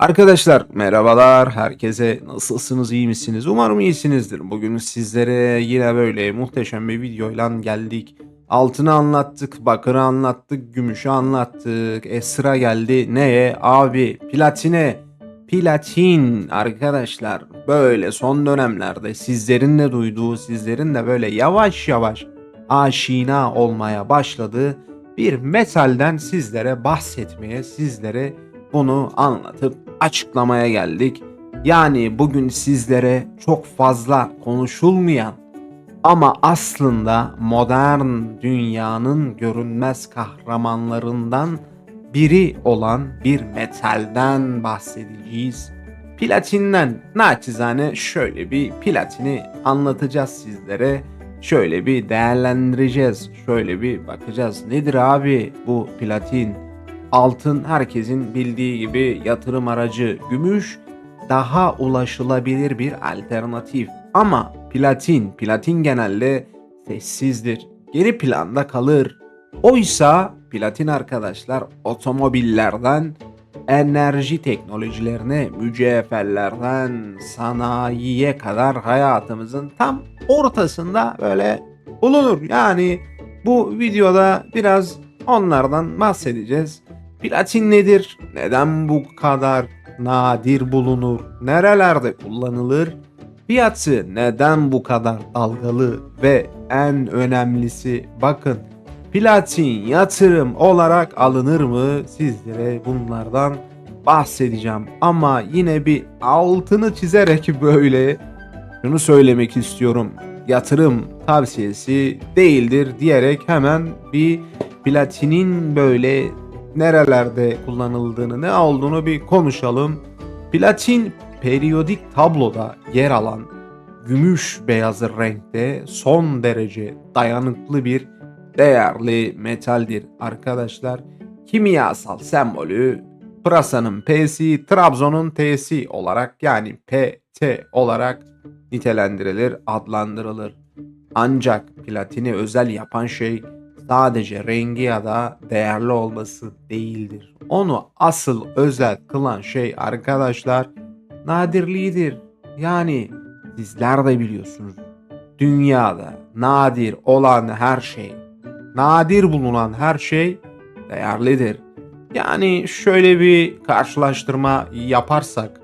Arkadaşlar merhabalar. Herkese nasılsınız? iyi misiniz? Umarım iyisinizdir. Bugün sizlere yine böyle muhteşem bir videoyla geldik. Altını anlattık, bakırı anlattık, gümüşü anlattık. E sıra geldi neye? Abi platine. Platin arkadaşlar böyle son dönemlerde sizlerin de duyduğu, sizlerin de böyle yavaş yavaş aşina olmaya başladığı bir metalden sizlere bahsetmeye, sizlere bunu anlatıp açıklamaya geldik. Yani bugün sizlere çok fazla konuşulmayan ama aslında modern dünyanın görünmez kahramanlarından biri olan bir metalden bahsedeceğiz. Platinden naçizane şöyle bir platini anlatacağız sizlere. Şöyle bir değerlendireceğiz. Şöyle bir bakacağız. Nedir abi bu platin? Altın herkesin bildiği gibi yatırım aracı. Gümüş daha ulaşılabilir bir alternatif. Ama platin, platin genelde sessizdir. Geri planda kalır. Oysa platin arkadaşlar otomobillerden enerji teknolojilerine, mücevherlerden sanayiye kadar hayatımızın tam ortasında böyle bulunur. Yani bu videoda biraz onlardan bahsedeceğiz. Platin nedir? Neden bu kadar nadir bulunur? Nerelerde kullanılır? Fiyatı neden bu kadar dalgalı ve en önemlisi bakın platin yatırım olarak alınır mı? Sizlere bunlardan bahsedeceğim. Ama yine bir altını çizerek böyle şunu söylemek istiyorum. Yatırım tavsiyesi değildir diyerek hemen bir platinin böyle nerelerde kullanıldığını, ne olduğunu bir konuşalım. Platin periyodik tabloda yer alan gümüş beyazı renkte son derece dayanıklı bir değerli metaldir arkadaşlar. Kimyasal sembolü Pırasa'nın P'si, Trabzon'un T'si olarak yani PT olarak nitelendirilir, adlandırılır. Ancak platini özel yapan şey sadece rengi ya da değerli olması değildir. Onu asıl özel kılan şey arkadaşlar nadirliğidir. Yani sizler de biliyorsunuz. Dünyada nadir olan her şey, nadir bulunan her şey değerlidir. Yani şöyle bir karşılaştırma yaparsak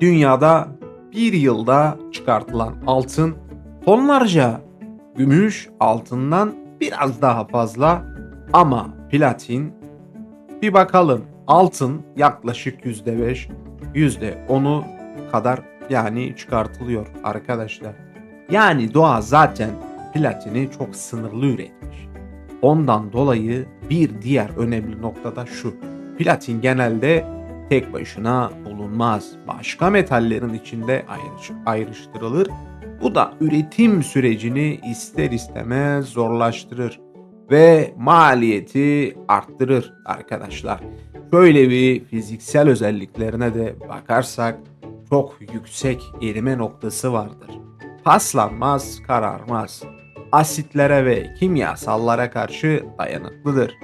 dünyada bir yılda çıkartılan altın tonlarca gümüş altından biraz daha fazla ama platin bir bakalım altın yaklaşık %5 %10'u kadar yani çıkartılıyor arkadaşlar. Yani doğa zaten platini çok sınırlı üretmiş. Ondan dolayı bir diğer önemli noktada şu. Platin genelde tek başına bulunmaz. Başka metallerin içinde ayrış, ayrıştırılır. Bu da üretim sürecini ister istemez zorlaştırır ve maliyeti arttırır arkadaşlar. Şöyle bir fiziksel özelliklerine de bakarsak çok yüksek erime noktası vardır. Paslanmaz, kararmaz. Asitlere ve kimyasallara karşı dayanıklıdır.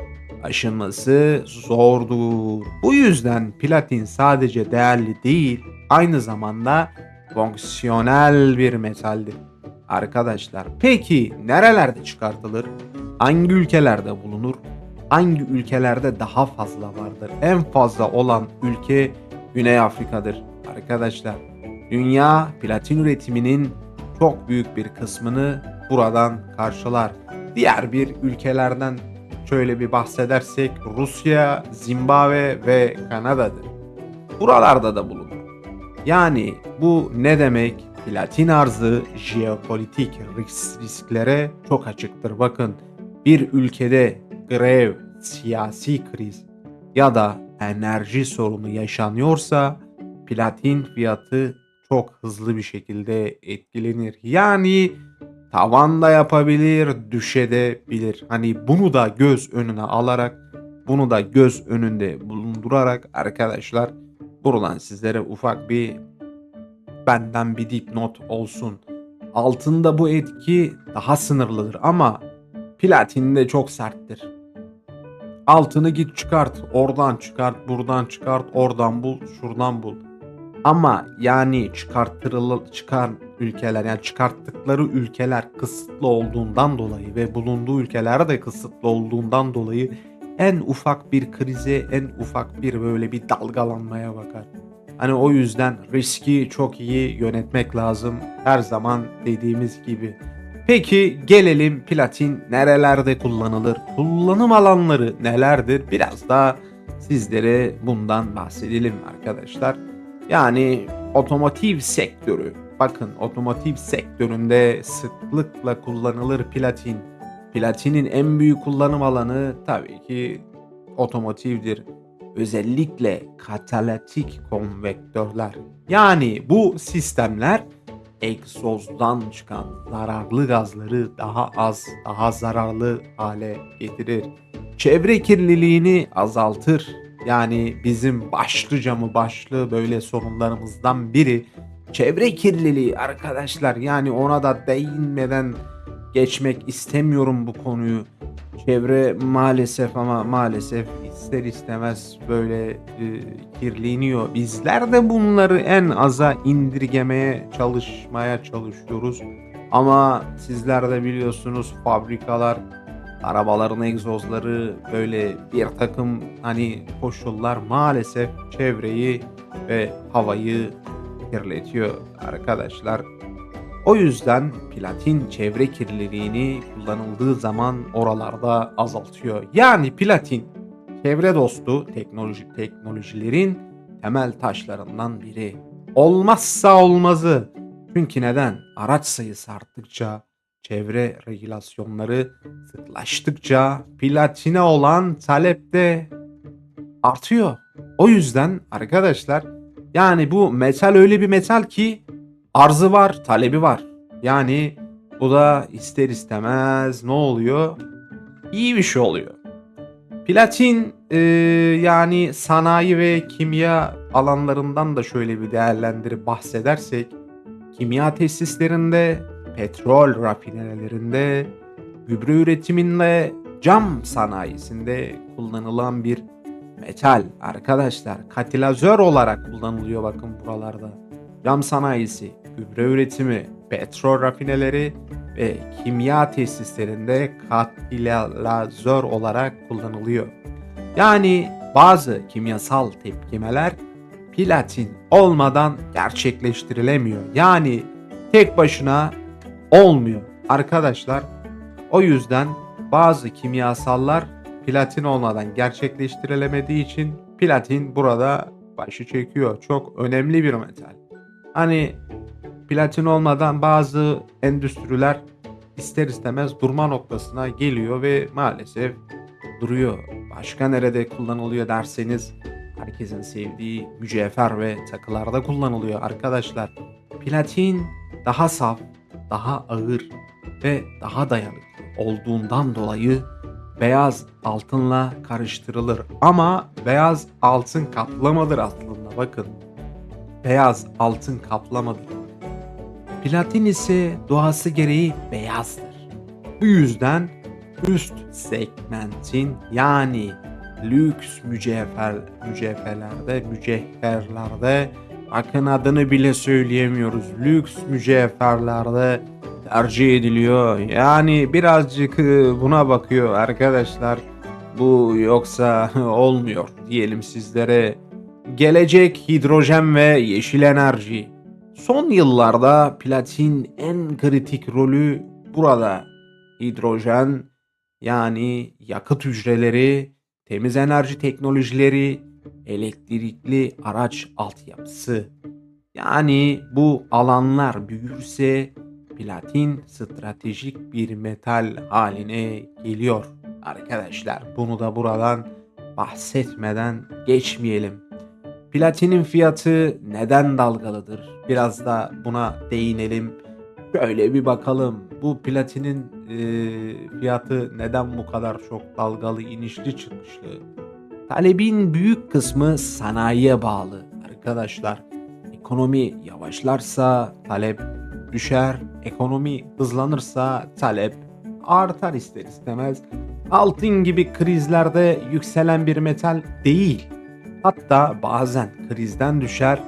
Aşınması zordur. Bu yüzden platin sadece değerli değil, aynı zamanda fonksiyonel bir metaldir. Arkadaşlar peki nerelerde çıkartılır? Hangi ülkelerde bulunur? Hangi ülkelerde daha fazla vardır? En fazla olan ülke Güney Afrika'dır arkadaşlar. Dünya platin üretiminin çok büyük bir kısmını buradan karşılar. Diğer bir ülkelerden şöyle bir bahsedersek Rusya, Zimbabwe ve Kanada'dır. Buralarda da bulunur. Yani bu ne demek? Platin arzı jeopolitik ris- risklere çok açıktır. Bakın bir ülkede grev, siyasi kriz ya da enerji sorunu yaşanıyorsa platin fiyatı çok hızlı bir şekilde etkilenir. Yani tavan da yapabilir, düşebilir. Hani bunu da göz önüne alarak, bunu da göz önünde bulundurarak arkadaşlar buradan sizlere ufak bir benden bir dipnot olsun. Altında bu etki daha sınırlıdır ama platinde çok serttir. Altını git çıkart. Oradan çıkart, buradan çıkart, oradan bul, şuradan bul. Ama yani çıkarttırılı çıkar ülkeler yani çıkarttıkları ülkeler kısıtlı olduğundan dolayı ve bulunduğu ülkeler de kısıtlı olduğundan dolayı en ufak bir krize, en ufak bir böyle bir dalgalanmaya bakar. Hani o yüzden riski çok iyi yönetmek lazım. Her zaman dediğimiz gibi. Peki gelelim platin nerelerde kullanılır? Kullanım alanları nelerdir? Biraz daha sizlere bundan bahsedelim arkadaşlar. Yani otomotiv sektörü. Bakın otomotiv sektöründe sıklıkla kullanılır platin. Platinin en büyük kullanım alanı tabii ki otomotivdir. Özellikle katalitik konvektörler. Yani bu sistemler egzozdan çıkan zararlı gazları daha az, daha zararlı hale getirir. Çevre kirliliğini azaltır. Yani bizim başlıca mı başlı böyle sorunlarımızdan biri çevre kirliliği arkadaşlar. Yani ona da değinmeden geçmek istemiyorum bu konuyu. Çevre maalesef ama maalesef ister istemez böyle e, kirleniyor. Bizler de bunları en aza indirgemeye çalışmaya çalışıyoruz. Ama sizler de biliyorsunuz fabrikalar arabaların egzozları böyle bir takım hani koşullar maalesef çevreyi ve havayı kirletiyor arkadaşlar. O yüzden platin çevre kirliliğini kullanıldığı zaman oralarda azaltıyor. Yani platin çevre dostu teknoloji teknolojilerin temel taşlarından biri. Olmazsa olmazı. Çünkü neden? Araç sayısı arttıkça, çevre regülasyonları sıklaştıkça platine olan talep de artıyor. O yüzden arkadaşlar yani bu metal öyle bir metal ki arzı var, talebi var. Yani bu da ister istemez ne oluyor? İyi bir şey oluyor. Platin e, yani sanayi ve kimya alanlarından da şöyle bir değerlendirip bahsedersek kimya tesislerinde, petrol rafinelerinde, gübre üretiminde, cam sanayisinde kullanılan bir metal arkadaşlar. Katilazör olarak kullanılıyor bakın buralarda. Cam sanayisi, gübre üretimi, petrol rafineleri ve kimya tesislerinde katilazör olarak kullanılıyor. Yani bazı kimyasal tepkimeler platin olmadan gerçekleştirilemiyor. Yani tek başına olmuyor arkadaşlar. O yüzden bazı kimyasallar platin olmadan gerçekleştirilemediği için platin burada başı çekiyor. Çok önemli bir metal. Hani platin olmadan bazı endüstriler ister istemez durma noktasına geliyor ve maalesef duruyor. Başka nerede kullanılıyor derseniz herkesin sevdiği mücevher ve takılarda kullanılıyor arkadaşlar. Platin daha saf, daha ağır ve daha dayanıklı olduğundan dolayı beyaz altınla karıştırılır. Ama beyaz altın kaplamadır aslında bakın. Beyaz altın kaplamadır. Platin ise doğası gereği beyazdır. Bu yüzden üst segmentin yani lüks mücevher mücevherlerde, mücevherlerde bakın adını bile söyleyemiyoruz. Lüks mücevherlerde tercih ediliyor. Yani birazcık e, buna bakıyor arkadaşlar. Bu yoksa olmuyor diyelim sizlere. Gelecek hidrojen ve yeşil enerji. Son yıllarda platin en kritik rolü burada. Hidrojen yani yakıt hücreleri, temiz enerji teknolojileri, elektrikli araç altyapısı. Yani bu alanlar büyürse platin stratejik bir metal haline geliyor. Arkadaşlar bunu da buradan bahsetmeden geçmeyelim. Platinin fiyatı neden dalgalıdır? Biraz da buna değinelim. Şöyle bir bakalım. Bu platinin e, fiyatı neden bu kadar çok dalgalı, inişli çıkışlı? Talebin büyük kısmı sanayiye bağlı arkadaşlar. Ekonomi yavaşlarsa talep düşer. Ekonomi hızlanırsa talep artar ister istemez. altın gibi krizlerde yükselen bir metal değil. Hatta bazen krizden düşer,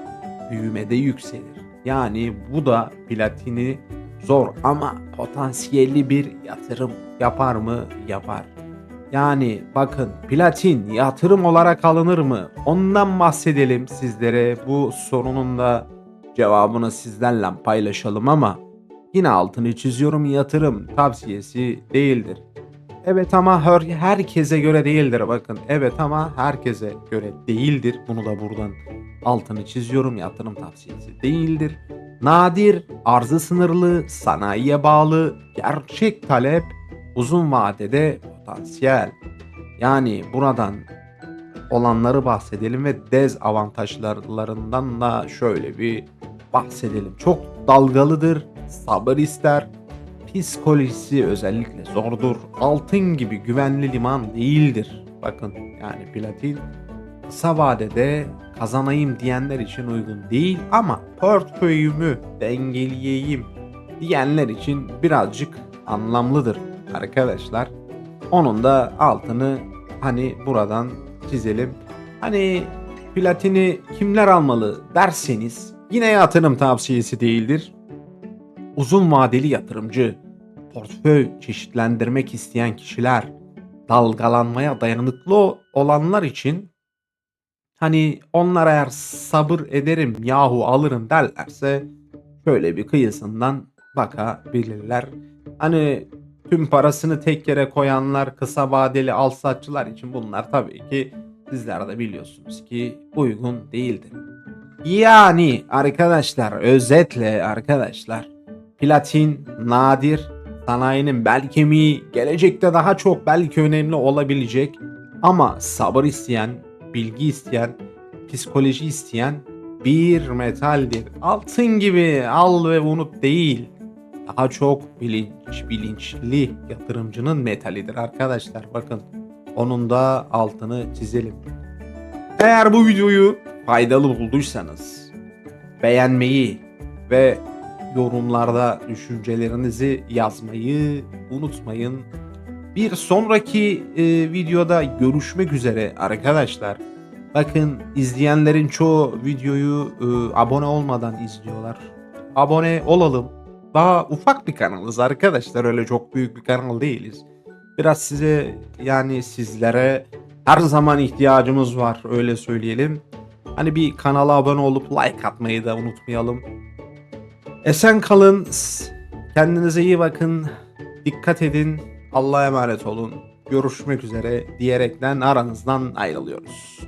büyümede yükselir. Yani bu da platini zor ama potansiyelli bir yatırım yapar mı? Yapar. Yani bakın platin yatırım olarak alınır mı? Ondan bahsedelim sizlere. Bu sorunun da cevabını sizlerle paylaşalım ama yine altını çiziyorum yatırım tavsiyesi değildir. Evet ama her, herkese göre değildir bakın. Evet ama herkese göre değildir. Bunu da buradan altını çiziyorum yatırım tavsiyesi değildir. Nadir, arzı sınırlı, sanayiye bağlı, gerçek talep, uzun vadede potansiyel. Yani buradan olanları bahsedelim ve dezavantajlarından da şöyle bir bahsedelim. Çok dalgalıdır, sabır ister, psikolojisi özellikle zordur. Altın gibi güvenli liman değildir. Bakın yani platin kısa vadede kazanayım diyenler için uygun değil ama portföyümü dengeleyeyim diyenler için birazcık anlamlıdır arkadaşlar. Onun da altını hani buradan çizelim. Hani platini kimler almalı derseniz yine yatırım tavsiyesi değildir. Uzun vadeli yatırımcı, portföy çeşitlendirmek isteyen kişiler, dalgalanmaya dayanıklı olanlar için hani onlar eğer sabır ederim yahu alırım derlerse şöyle bir kıyısından bakabilirler. Hani tüm parasını tek yere koyanlar kısa vadeli al satçılar için bunlar tabii ki sizler de biliyorsunuz ki uygun değildir. Yani arkadaşlar özetle arkadaşlar platin nadir sanayinin bel kemiği gelecekte daha çok belki önemli olabilecek ama sabır isteyen, bilgi isteyen, psikoloji isteyen bir metaldir. Altın gibi al ve unut değil. Daha çok bilinç, bilinçli yatırımcının metalidir arkadaşlar. Bakın onun da altını çizelim. Eğer bu videoyu faydalı bulduysanız beğenmeyi ve yorumlarda düşüncelerinizi yazmayı unutmayın. Bir sonraki e, videoda görüşmek üzere arkadaşlar. Bakın izleyenlerin çoğu videoyu e, abone olmadan izliyorlar. Abone olalım. Daha ufak bir kanalız arkadaşlar. Öyle çok büyük bir kanal değiliz. Biraz size yani sizlere her zaman ihtiyacımız var öyle söyleyelim. Hani bir kanala abone olup like atmayı da unutmayalım. Esen kalın. Kendinize iyi bakın. Dikkat edin. Allah'a emanet olun. Görüşmek üzere diyerekten aranızdan ayrılıyoruz.